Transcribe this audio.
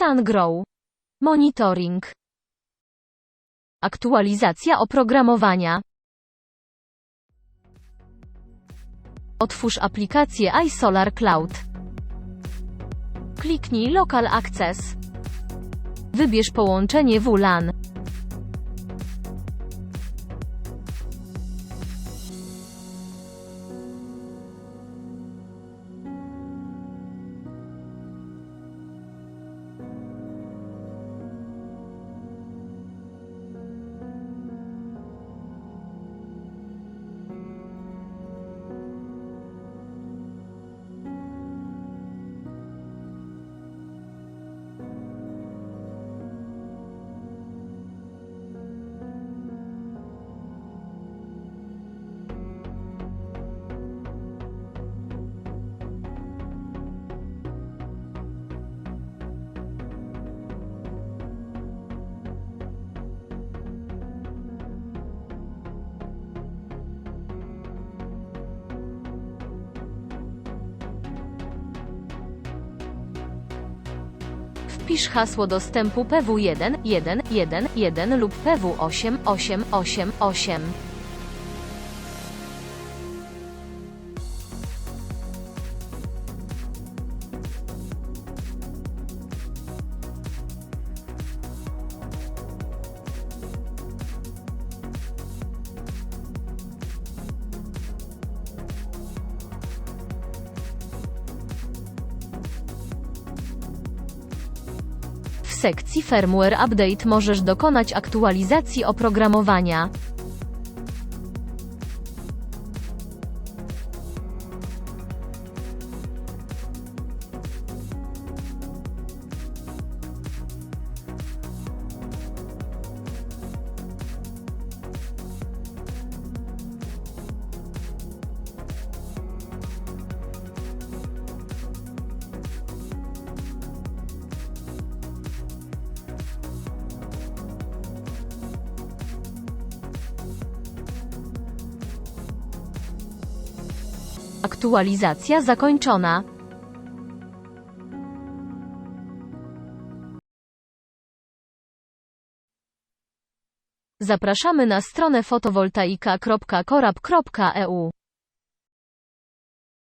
SunGrow. Monitoring. Aktualizacja oprogramowania. Otwórz aplikację iSolar Cloud. Kliknij Local Access. Wybierz połączenie WLAN. Wpisz hasło dostępu PW1 1 1 1 lub PW8 8 8 8. sekcji Firmware Update możesz dokonać aktualizacji oprogramowania. Aktualizacja zakończona. Zapraszamy na stronę fotowoltaika.korab.eu